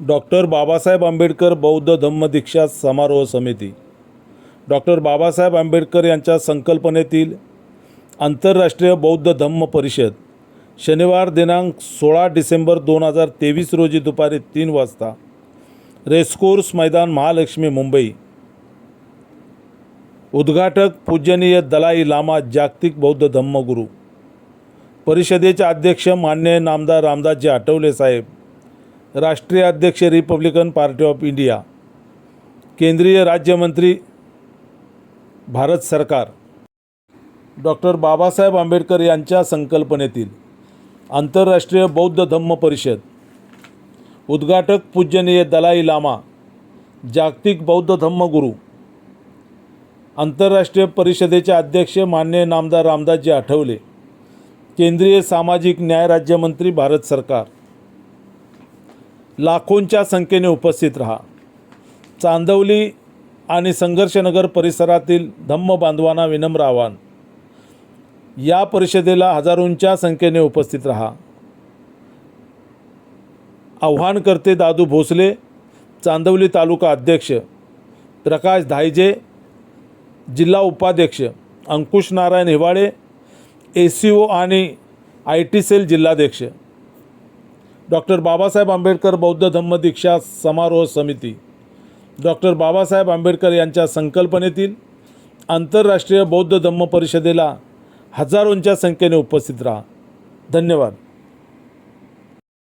Doctor Babasaheb Ambedkar बौद्ध धम्मदीक्षा समारोह समिती. डॉक्टर बाबासाहेब आंबेडकर यांच्या संकल्पनेतील आंतरराष्ट्रीय बौद्ध धम्म परिषद शनिवार दिनांक सोळा डिसेंबर दोन हजार तेवीस रोजी दुपारी तीन वाजता रेस्कोर्स मैदान महालक्ष्मी मुंबई. उद्घाटक पूजनीय दलाई लामा जागतिक बौद्ध धम्मगुरू परिषदेचे अध्यक्ष मान्य नामदार रामदासजी आठवले साहेब. राष्ट्रीय अध्यक्ष रिपब्लिकन पार्टी ऑफ इंडिया केंद्रीय राज्यमंत्री भारत सरकार. डॉक्टर बाबासाहेब आंबेडकर यांच्या संकल्पनेतील आंतरराष्ट्रीय बौद्ध धम्म परिषद उद्घाटक पूजनीय दलाई लामा जागतिक बौद्ध धम्मगुरू आंतरराष्ट्रीय परिषदेचे अध्यक्ष मान्य नामदार रामदासजी आठवले केंद्रीय सामाजिक न्याय राज्यमंत्री भारत सरकार. लाखोंच्या संख्येने उपस्थित राहा. चांदवली आणि संघर्षनगर परिसरातील धम्म बांधवांना विनम्र आव्हान. या परिषदेला हजारोंच्या संख्येने उपस्थित राहा. आव्हानकर्ते दादू भोसले चांदवली तालुका अध्यक्ष प्रकाश धायजे जिल्हा उपाध्यक्ष Ankush Narayan Hiwale A C O आणि आय टी सेल जिल्हाध्यक्ष डॉक्टर बाबासाहेब आंबेडकर बौद्ध धम्म दीक्षा समारोह समिती. डॉक्टर बाबासाहेब आंबेडकर यांच्या संकल्पनेतील आंतरराष्ट्रीय बौद्ध धम्म परिषदेला हजारोंच्या संख्येने उपस्थित राहा. धन्यवाद.